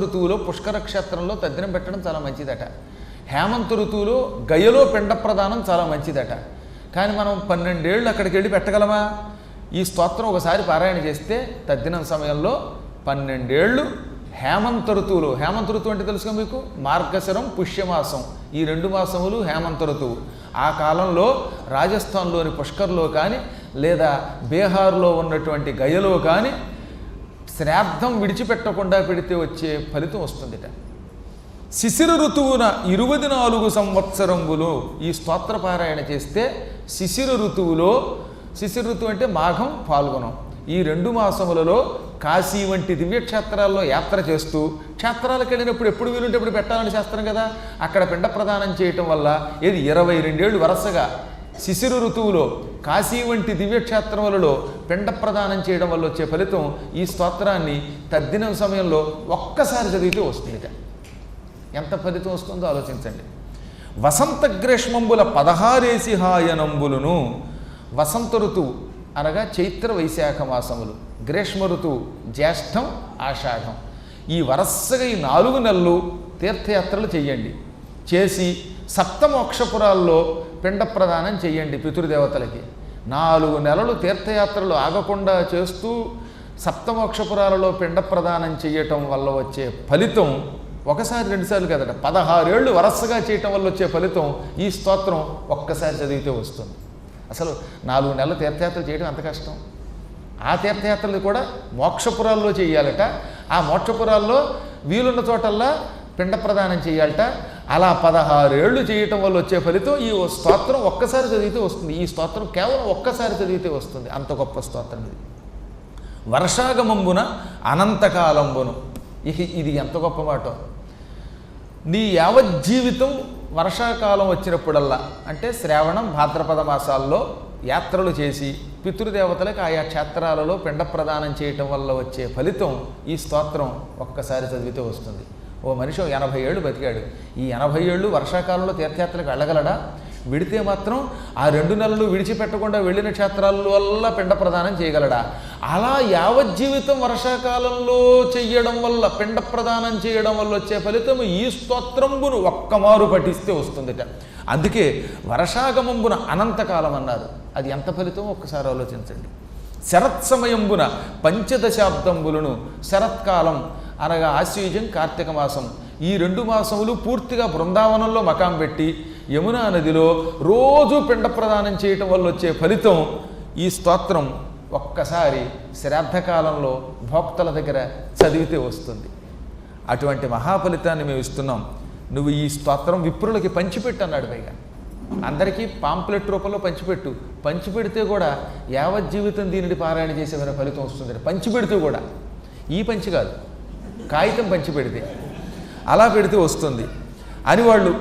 ఋతువులో పుష్కర క్షేత్రంలో తద్దినం పెట్టడం చాలా మంచిదట. హేమంత ఋతువులో గయలో పిండ ప్రదానం చాలా మంచిదట. కానీ మనం పన్నెండేళ్ళు అక్కడికి వెళ్ళి పెట్టగలమా? ఈ స్తోత్రం ఒకసారి పారాయణ చేస్తే తద్దినం సమయంలో పన్నెండేళ్ళు హేమంత ఋతువులు హేమంత ఋతువు అంటే తెలుసుగా మీకు? మార్గశరం పుష్యమాసం. ఈ రెండు మాసములు హేమంత ఋతువు. ఆ కాలంలో రాజస్థాన్లోని పుష్కర్లో కానీ లేదా బీహార్లో ఉన్నటువంటి గయలో కానీ శ్రాద్ధం విడిచిపెట్టకుండా పెడితే వచ్చే ఫలితం వస్తుందిట. శిశిర ఋతువున ఇరువది నాలుగు సంవత్సరములో ఈ స్తోత్ర పారాయణ చేస్తే శిశిర ఋతువులో శిశిర ఋతువు అంటే మాఘం పాల్గొనం ఈ రెండు మాసములలో కాశీ వంటి దివ్యక్షేత్రాల్లో యాత్ర చేస్తూ క్షేత్రాలకు వెళ్ళినప్పుడు ఎప్పుడు వీలుంటే ఎప్పుడు పెట్టాలని చేస్తాం కదా. అక్కడ పిండ ప్రదానం చేయటం వల్ల ఇది ఇరవై రెండేళ్ళు వరుసగా శిశిర ఋతువులో కాశీ వంటి దివ్యక్షేత్రములలో పిండ ప్రదానం చేయడం వల్ల వచ్చే ఫలితం ఈ స్తోత్రాన్ని తద్దినం సమయంలో ఒక్కసారి చదివితే వస్తుంది ఎంత ఫలితం వస్తుందో ఆలోచించండి. వసంత గ్రీష్మంబుల పదహారేసి హాయనంబులను వసంత ఋతువు అనగా చైత్ర వైశాఖ మాసములు గ్రీష్మ ఋతువు జ్యేష్ఠం ఆషాఢం. ఈ వరసగా ఈ నాలుగు నెలలు తీర్థయాత్రలు చేయండి. చేసి సప్తమోక్షపురాల్లో పిండ ప్రదానం చెయ్యండి పితృదేవతలకి. నాలుగు నెలలు తీర్థయాత్రలు ఆగకుండా చేస్తూ సప్తమోక్షపురాలలో పిండ ప్రదానం చేయటం వల్ల వచ్చే ఫలితం ఒకసారి రెండుసార్లు కదట పదహారేళ్ళు వరసగా చేయటం వల్ల వచ్చే ఫలితం ఈ స్తోత్రం ఒక్కసారి చదివితే వస్తుంది. అసలు నాలుగు నెలల తీర్థయాత్ర చేయడం అంత కష్టం? ఆ తీర్థయాత్రలు కూడా మోక్షపురాల్లో చేయాలట ఆ మోక్షపురాల్లో వీలున్న చోటల్లా పిండ ప్రదానం చేయాలట అలా పదహారేళ్ళు చేయటం వల్ల వచ్చే ఫలితం ఈ స్తోత్రం ఒక్కసారి చదివితే వస్తుంది. ఈ స్తోత్రం కేవలం ఒక్కసారి చదివితే వస్తుంది. అంత గొప్ప స్తోత్రం ఇది. వర్షాగమంబున అనంతకాలంబును. ఇక ఇది ఎంత గొప్ప మాట. నీ యావజ్జీవితం వర్షాకాలం వచ్చినప్పుడల్లా అంటే శ్రావణం భాద్రపద మాసాల్లో యాత్రలు చేసి పితృదేవతలకు ఆయా క్షేత్రాలలో పిండ ప్రదానం చేయటం వల్ల వచ్చే ఫలితం ఈ స్తోత్రం ఒక్కసారి చదివితే వస్తుంది. ఓ మనిషి ఎనభై ఏళ్ళు బతికాడు. ఈ ఎనభై ఏళ్ళు వర్షాకాలంలో తీర్థయాత్రకు వెళ్ళగలడా? విడితే మాత్రం ఆ రెండు నెలలు విడిచిపెట్టకుండా వెళ్ళిన క్షేత్రాల వల్ల పిండ ప్రదానం చేయగలడా? అలా యావజ్జీవితం వర్షాకాలంలో చెయ్యడం వల్ల పిండ ప్రదానం చేయడం వల్ల వచ్చే ఫలితం ఈ స్తోత్రంబును ఒక్కమారు పఠిస్తే వస్తుందిట. అందుకే వర్షాగమంబున అనంతకాలం అన్నారు. అది ఎంత ఫలితం? ఒక్కసారి ఆలోచించండి. శరత్ సమయంబున పంచదశాబ్దంబులను శరత్కాలం అనగా ఆశ్వీజం కార్తీక మాసం. ఈ రెండు మాసములు పూర్తిగా బృందావనంలో మకాం పెట్టి యమునా నదిలో రోజు పిండ ప్రదానం చేయటం వల్ల వచ్చే ఫలితం ఈ స్తోత్రం ఒక్కసారి శ్రాద్ధకాలంలో భోక్తల దగ్గర చదివితే వస్తుంది. అటువంటి మహాఫలితాన్ని మేము ఇస్తున్నాం. నువ్వు ఈ స్తోత్రం విప్రులకి పంచిపెట్టు అన్నాడు పైగా. అందరికీ పాంప్లెట్ రూపంలో పంచిపెట్టు. పంచిపెడితే కూడా యావజ్జీవితం దీనిని పారాయణ చేసేవారి ఫలితం వస్తుంది. పంచిపెడితే కూడా. ఈ పంచి కాదు. కాగితం పంచి పెడితే. అలా పెడితే వస్తుంది. అని వాళ్ళు